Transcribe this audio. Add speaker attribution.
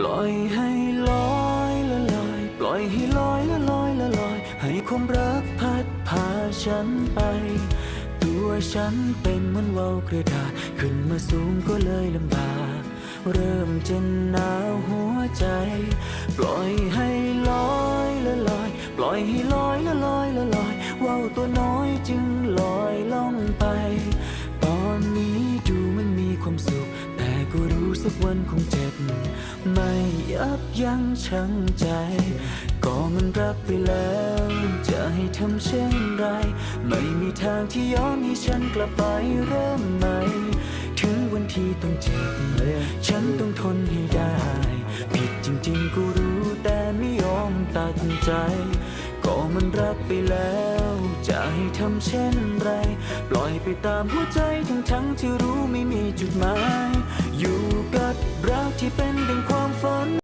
Speaker 1: ปล่อยให้ลอยละลอย ปล่อยให้ลอยละลอยละลอย ให้ความรักพัดพาฉันไป ตัวฉันเป็นเหมือนว่าวกระดาษ ขึ้นมาสูงก็เลยลำบาก เริ่มจะหนาวหัวใจ ปล่อยให้ลอยละลอย ปล่อยให้ลอย สักวันคงเจ็บ ไม่ยับยั้งชั่งใจ ก็มันรักไปแล้ว จะให้ทำเช่นไร ไม่มีทางที่ย้อนให้ฉันกลับไปเริ่มใหม่ถึงวันที่ต้องเจ็บ ฉันต้องทนให้ได้ ผิดจริงๆ ก็รู้แต่ไม่ยอมตัดใจ ก็มันรักไปแล้ว จะให้ทำเช่นไร ปล่อยไปตามหัวใจทั้งทั้งๆที่รู้ไม่มีจุดหมาย ที่เป็นดังความ